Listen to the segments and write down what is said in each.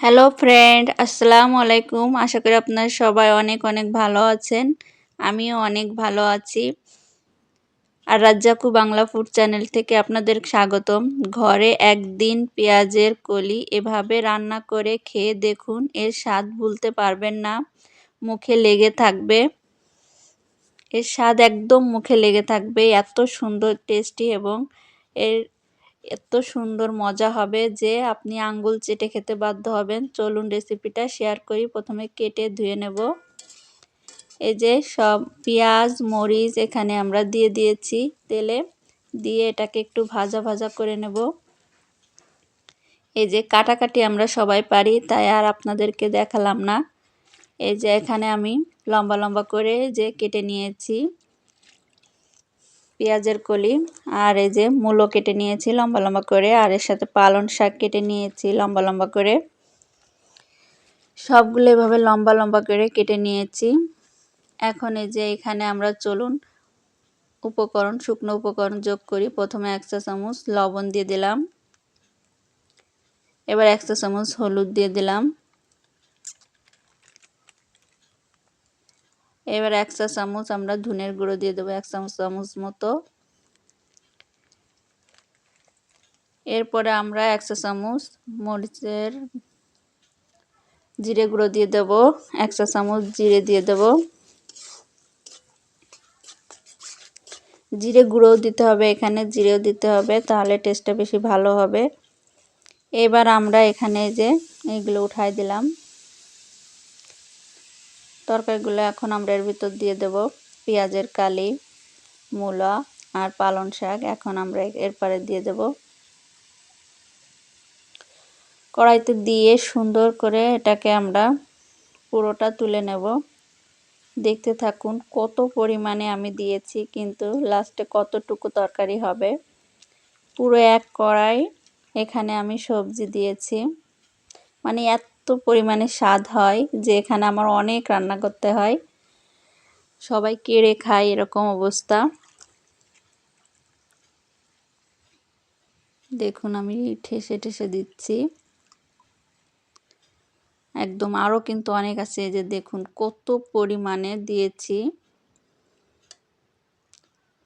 Hello friend আসসালামু আলাইকুম আশা করি আপনারা সবাই অনেক অনেক ভালো আছেন। আমিও অনেক ভালো আছি। আর রাজ্জাকু বাংলা ফুড চ্যানেল থেকে আপনাদের স্বাগতম। ঘরে একদিন পেঁয়াজের কলি, এভাবে রান্না করে খেয়ে দেখুন, এর স্বাদ ভুলতে পারবেন না। মুখে লেগে থাকবে। এর স্বাদ একদম মুখে লেগে থাকবে। এত সুন্দর টেস্টি এবং এর এত সুন্দর মজা হবে যে আপনি আঙ্গুল চেটে খেতে বাধ্য হবেন। চলুন রেসিপিটা শেয়ার করি। প্রথমে কেটে ধুয়ে নেব। এই যে সব পেঁয়াজ, মরিচ এখানে আমরা দিয়ে দিয়েছি তেলে। দিয়ে এটাকে একটু ভাজা ভাজা করে নেব। এই যে কাটাকাটি আমরা সবাই পারি, তাই আর আপনাদেরকে দেখালাম না। এই যে এখানে আমি লম্বা লম্বা করে যে কেটে নিয়েছি। পেঁয়াজের কলি আর এই যে মূলো কেটে নিয়েছি, লম্বা লম্বা করে, আর এর সাথে পালন শাক কেটে নিয়েছি, লম্বা লম্বা করে। সবগুলো এভাবে লম্বা লম্বা করে কেটে নিয়েছি। এখন এই যে এখানে আমরা চলুন উপকরণ, শুকনো উপকরণ যোগ করি। প্রথমে এক চা চামচ লবণ দিয়ে দিলাম। এবার এক চা চামচ হলুদ দিয়ে দিলাম। এবার এক চা চামচ আমরা ধুনের গুঁড়ো দিয়ে দেবো, এক চামচ চামচ মতো। এরপরে আমরা এক চা চামচ মরিচের জিরে গুঁড়ো দিয়ে দেবো এক চা চামচ জিরে দিয়ে দেবো। জিরে গুঁড়োও দিতে হবে, এখানে জিরেও দিতে হবে, তাহলে টেস্টটা বেশি ভালো হবে। এবার আমরা এখানে যে এইগুলো উঠাই দিলাম। তরকারিগুলো এখন আমরা এর ভিতর দিয়ে দেব। পেঁয়াজের কালি, মূলা আর পালন শাক এখন আমরা এরপরে দিয়ে দেব। কড়াইতে দিয়ে সুন্দর করে এটাকে আমরা পুরোটা তুলে নেব। দেখতে থাকুন কত পরিমাণে আমি দিয়েছি, কিন্তু লাস্টে কতটুকু তরকারি হবে। পুরো এক কড়াই এখানে আমি সবজি দিয়েছি। মানে এত পরিমাণে স্বাদ হয় যে এখানে আমার অনেক রান্না করতে হয়। সবাই কেড়ে খায় এরকম অবস্থা। দেখুন আমি ঠেসে ঠেসে দিচ্ছি। একদম আরও কিন্তু অনেক আছে যে দেখুন কত পরিমাণে দিয়েছি।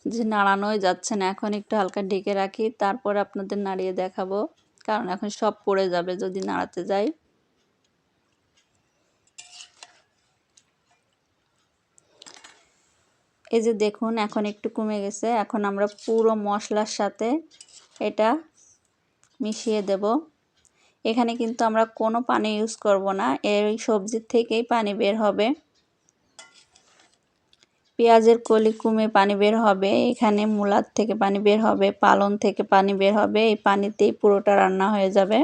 যে নাড়ানোই যাচ্ছে না, এখন একটু হালকা ঢেকে রাখি, তারপর আপনাদের নাড়িয়ে দেখাবো, কারণ এখন সব পড়ে যাবে যদি নাড়াতে যাই। এই যে দেখুন, এখন একটু কমে গেছে। এখন আমরা পুরো মশলার সাথে এটা মিশিয়ে দেব। এখানে কিন্তু আমরা কোনো পানি ইউজ করব না। এর সবজির থেকেই পানি বের হবে। পেঁয়াজের কলি কুমে পানি বের হবে। এখানে মূলার থেকে পানি বের হবে পালন থেকে পানি বের হবে। এই পানিতেই পুরোটা রান্না হয়ে যাবে।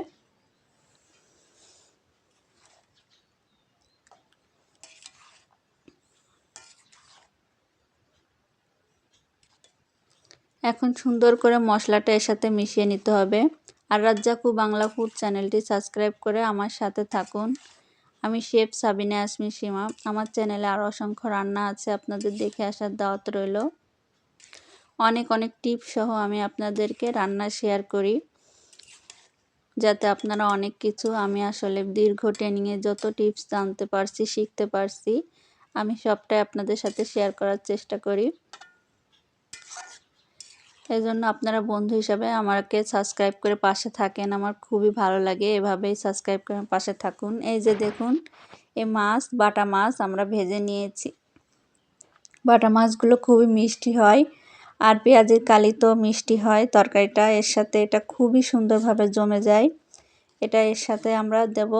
এখন সুন্দর করে মশলাটা এর সাথে মিশিয়ে নিতে হবে। আর রাজ্জাকু বাংলা ফুড চ্যানেলটি সাবস্ক্রাইব করে আমার সাথে থাকুন। আমি শেফ সাবিনা আসমি সীমা। আমার চ্যানেলে আরও অসংখ্য রান্না আছে, আপনাদের দেখে আসার দাওয়াত রইল। অনেক অনেক টিপ সহ আমি আপনাদেরকে রান্না শেয়ার করি। যাতে আপনারা অনেক কিছু আমি আসলে দীর্ঘ ট্রেনিংয়ে যত টিপস জানতে পারছি, শিখতে পারছি, আমি সবটাই আপনাদের সাথে শেয়ার করার চেষ্টা করি। এই জন্য আপনারা বন্ধু হিসাবে আমাকে সাবস্ক্রাইব করে পাশে থাকেন। আমার খুবই ভালো লাগে এভাবেই সাবস্ক্রাইব করে পাশে থাকুন। এই যে দেখুন এই মাছ, বাটা মাছ আমরা ভেজে নিয়েছি। বাটা মাছগুলো খুবই মিষ্টি হয় আর পেঁয়াজের কালি তো মিষ্টি হয়। তরকারিটা এর সাথে এটা খুবই সুন্দরভাবে জমে যায়। এটা এর সাথে আমরা দেব।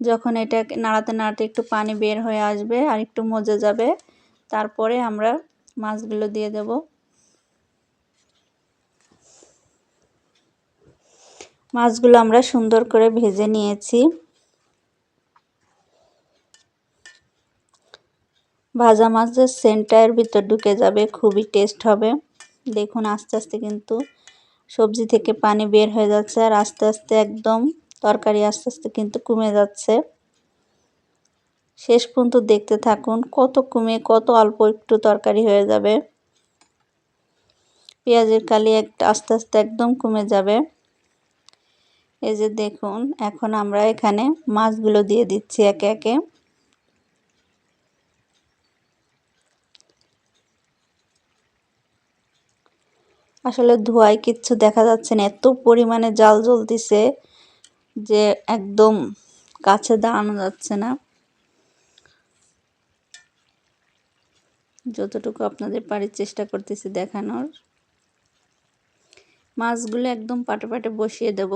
যখন এটা নাড়াতে নাড়াতে একটু পানি বের হয়ে আসবে আর একটু মজে যাবে, তারপরে আমরা মাছগুলো দিয়ে দেবো। মাছগুলো আমরা সুন্দর করে ভেজে নিয়েছি। ভাজা মাছের সেন্টার ভিতর ঢুকে যাবে, খুবই টেস্ট হবে। দেখুন, আস্তে আস্তে কিন্তু সবজি থেকে পানি বের হয়ে যাচ্ছে আর আস্তে আস্তে একদম তরকারি আস্তে আস্তে কিন্তু কমে যাচ্ছে। শেষ পর্যন্ত দেখতে থাকুন, কত কমে, কত অল্প একটু তরকারি হয়ে যাবে। পেঁয়াজের কালি একটা আস্তে আস্তে একদম কমে যাবে। এই যে দেখুন, এখন আমরা এখানে মাছগুলো দিয়ে দিচ্ছি একে একে। আসলে ধোয়ায় কিচ্ছু দেখা যাচ্ছে না, এত পরিমাণে জাল জ্বলতেছে যে একদম কাছে দাঁড়ানো যাচ্ছে না। যতটুকু আপনাদের বাড়ির চেষ্টা করতেছি দেখানোর। মাছগুলো একদম পাটে পাটে বসিয়ে দেব।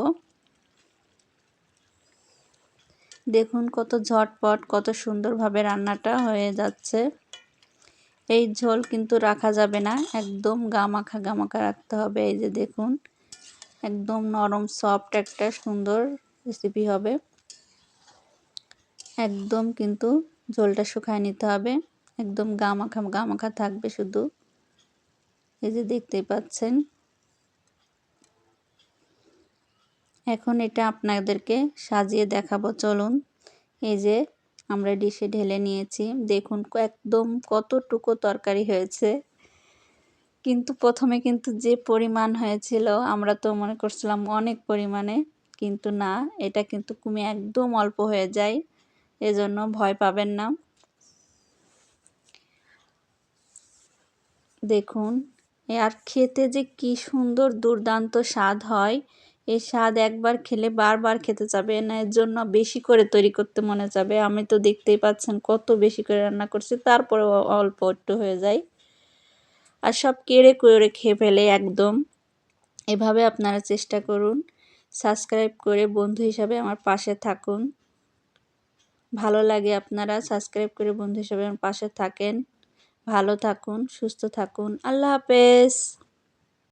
দেখুন কত ঝটপট, কত সুন্দরভাবে রান্নাটা হয়ে যাচ্ছে। এই ঝোল কিন্তু রাখা যাবে না, একদম গামাখা গামাখা রাখতে হবে। এই যে দেখুন, একদম নরম, সফট একটা সুন্দর রেসিপি হবে। একদম কিন্তু ঝোলটা শুকায় নিতে হবে। একদম গামাখা গামাখা থাকবে শুধু। এই যে দেখতেই পাচ্ছেন এখন এটা আপনাদেরকে সাজিয়ে দেখাবো, চলুন। এই যে আমরা ডিশে ঢেলে নিয়েছি। দেখুন, একদম কতটুকু তরকারি হয়েছে। কিন্তু প্রথমে কিন্তু যে পরিমাণ হয়েছিল, আমরা তো মনে করছিলাম অনেক পরিমাণে, কিন্তু না, এটা কিন্তু কুমি একদম অল্প হয়ে যায়। এজন্য ভয় পাবেন না। দেখুন আর খেতে যে কি সুন্দর দুর্দান্ত স্বাদ হয়। এই স্বাদ একবার খেলে বারবার খেতে যাবে। না, এর জন্য বেশি করে তৈরি করতে মনে যাবে। আমি তো দেখতেই পাচ্ছেন কত বেশি করে রান্না করছি তারপরে অল্প একটু হয়ে যায়। আর সব কেড়ে করে খেয়ে ফেলে একদম। এভাবে আপনারা চেষ্টা করুন। সাবস্ক্রাইব করে বন্ধু হিসাবে আমার পাশে থাকুন। ভালো লাগে আপনারা সাবস্ক্রাইব করে বন্ধু হিসাবে আমার পাশে থাকেন। ভালো থাকুন, সুস্থ থাকুন। আল্লাহ হাফেজ।